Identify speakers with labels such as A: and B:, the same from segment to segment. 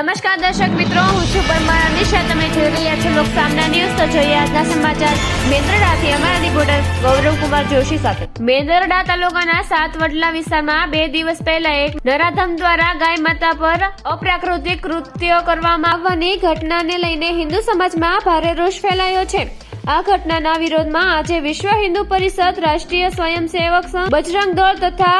A: નમસ્કાર દર્શક મિત્રો, હું છું પરમાર અનિશા. તમે જોઈ રહ્યા છો લોક સામના ન્યૂઝ. તો જોઈએ આજના સમાચાર. મેંદરડાથી અમારા રિપોર્ટર ગૌરવકુમાર જોશી સાથે. મેંદરડા તાલુકાના સાત વડલા વિસ્તારમાં બે દિવસ પહેલા એક નરાધમ દ્વારા ગાય માતા પર અપ્રાકૃતિક કૃત્યો કરવામાં આવવાની ઘટનાને લઈને હિન્દુ સમાજમાં ભારે રોષ ફેલાયો છે. આ ઘટનાના વિરોધમાં આજે વિશ્વ હિન્દુ પરિષદ રાષ્ટ્રીય સ્વયંસેવક સંઘ, બજરંગ દળ તથા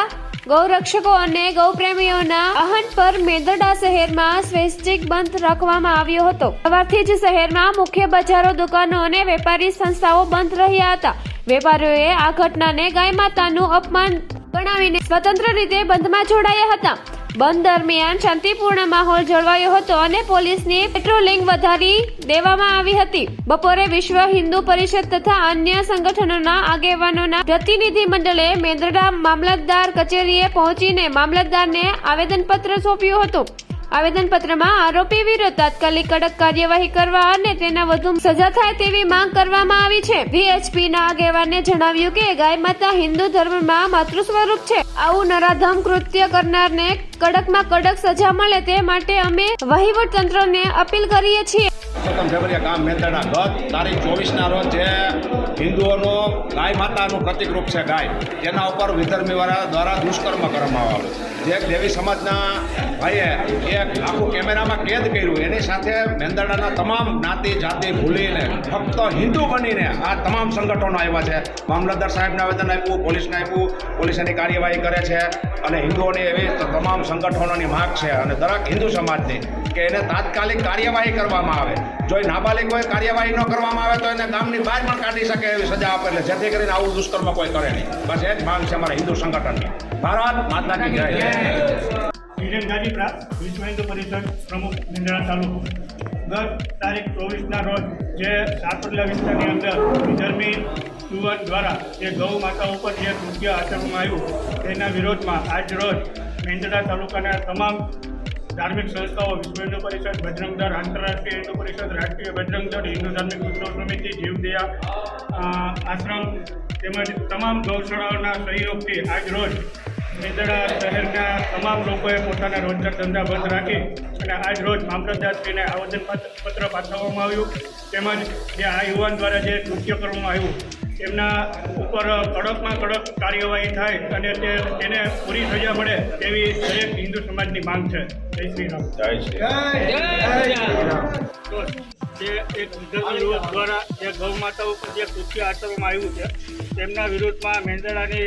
A: ગૌરક્ષકો અને ગૌપ્રેમીઓના આહન પર મેંદરડા શહેરમાં સ્વૈચ્છિક બંધ રાખવામાં આવ્યો હતો. સવારથી જ શહેરમાં મુખ્ય બજારો, દુકાનો અને વેપારી સંસ્થાઓ બંધ રહ્યા હતા. વેપારીઓએ આ ઘટનાને ગાય માતાનું અપમાન ગણાવીને સ્વતંત્ર રીતે બંધમાં જોડાયા હતા. બંધ દરમિયાન શાંતિપૂર્ણ માહોલ જળવાયો હતો અને પોલીસની પેટ્રોલિંગ વધારી દેવામાં આવી હતી. બપોરે વિશ્વ હિન્દુ પરિષદ તથા અન્ય સંગઠનોના આગેવાનોના પ્રતિનિધિ મંડળે મેંદરડા મામલતદાર કચેરીએ પહોંચીને મામલતદારને આવેદનપત્ર સોંપ્યું હતું. આવેદનપત્રમાં આરોપી વિરુદ્ધ તાત્કાલિક કડક કાર્યવાહી કરવા અને તેના વધુ સજા થાય તેવી માંગ કરવામાં આવી છે. VHP ના આગેવાને જણાવ્યું કે ગાય માતા હિન્દુ ધર્મમાં માતૃ સ્વરૂપ છે. આવું નરાધમ કૃત્ય કરનારને કડકમાં કડક સજા મળે તે માટે અમે વહીવટ તંત્રને અપીલ કરીએ છીએ.
B: સતમ ઝઘડિયા ગામ મેંદરડા ગત તારીખ ચોવીસના રોજ જે હિન્દુઓનો ગાય માતાનું પ્રતિકરૂપ છે ગાય, તેના ઉપર વિધર્મીવાળા દ્વારા દુષ્કર્મ કરવામાં આવેલું જે દેવી સમાજના ભાઈએ આખું કેમેરામાં કેદ કર્યું. એની સાથે મેંદરડાના તમામ જ્ઞાતિ, જાતિ ભૂલીને ફક્ત હિન્દુ બનીને આ તમામ સંગઠનો આવ્યા છે. મામલતદાર સાહેબને આવેદન આપ્યું, પોલીસને આપ્યું. પોલીસ એની કાર્યવાહી કરે છે અને હિન્દુઓની એવી તમામ સંગઠનોની માગ છે અને દરેક હિન્દુ સમાજની કે એને તાત્કાલિક કાર્યવાહી કરવામાં આવે. જો નાબાલિગ કોઈ કાર્યવાહી ન કરવામાં આવે તો એને ગામની બહાર પણ કાઢી શકે એવી સજા આપે એટલે જેથી કરીને આવું દુષ્કર્મ કોઈ કરે નહીં. બસ એ જ માંગ છે અમારા હિન્દુ સંગઠનની. ભારત માતાની જય.
C: હિરેન ગાજીપરા વિશ્વ હિન્દુ પરિષદ પ્રમુખ નિંદ્રા તાલુકો. ગત તારીખ ચોવીસના રોજ જે સાતોડલા વિસ્તારની અંદર વિધર્મી યુવાન દ્વારા જે ગૌ માતા ઉપર જે કૃત્ય આચરવામાં આવ્યું, તેના વિરોધમાં આજ રોજ મેંદડા તાલુકાના તમામ ધાર્મિક સંસ્થાઓ વિશ્વ હિન્દુ પરિષદ બજરંગ આંતરરાષ્ટ્રીય હિન્દુ પરિષદ, રાષ્ટ્રીય બજરંગ હિન્દુ ધાર્મિક ઉત્સવ સમિતિ, જીવદયા આશ્રમ તેમજ તમામ ગૌશાળાઓના સહયોગથી આજ રોજ મેંદડા શહેરના તમામ લોકોએ પોતાના રોજગાર ધંધા બંધ રાખી અને આજ રોજ મામલતદારશ્રીને આવેદન પત્ર પાઠવવામાં આવ્યું. તેમજ જે આ યુવાન દ્વારા જે કૃત્ય કરવામાં આવ્યું તેમના ઉપર કડકમાં કડક કાર્યવાહી થાય અને તે તેને પૂરી સજા મળે તેવી દરેક હિન્દુ સમાજની માંગ છે. જય શ્રી રામ.
B: જય શ્રી
C: જે એક વિધર્મી યુવક દ્વારા જે ગૌ માતા ઉપર જે કૃત્ય આચરવામાં આવ્યું છે તેમના વિરુદ્ધમાં મેંદડાની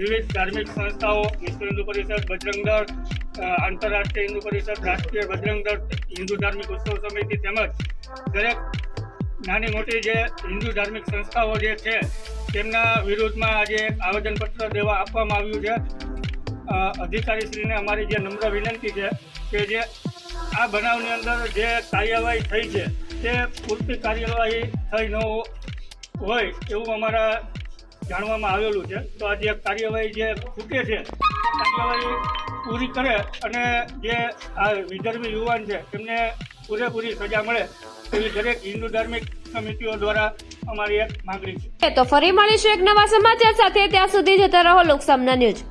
C: વિવિધ ધાર્મિક સંસ્થાઓ વિશ્વ હિન્દુ પરિષદ, બજરંગ દળ આંતરરાષ્ટ્રીય હિન્દુ પરિષદ, રાષ્ટ્રીય બજરંગ દળ, હિન્દુ ધાર્મિક ઉત્સવ સમિતિ તેમજ દરેક નાની મોટી જે હિન્દુ ધાર્મિક સંસ્થાઓ જે છે, તેમના વિરુદ્ધમાં આજે આવેદનપત્ર દેવા આપવામાં આવ્યું છે. અધિકારીશ્રીને અમારી જે નમ્ર વિનંતી છે કે જે આ બનાવની અંદર જે કાર્યવાહી થઈ છે, તે પૂરતી કાર્યવાહી થઈ ન હોય એવું અમારા જાણવામાં આવેલું છે. તો આ જે કાર્યવાહી જે ખૂટે છે કાર્યવાહી પૂરી કરે અને જે આ વિધર્મી યુવાન છે, તેમને પૂરેપૂરી સજા મળે એવી દરેક હિન્દુ ધાર્મિક સમિતિઓ દ્વારા અમારી એક માંગણી છે.
A: તો ફરી મળીશું એક નવા સમાચાર સાથે. ત્યાં સુધી જતા રહો લોકસામના ન્યૂઝ.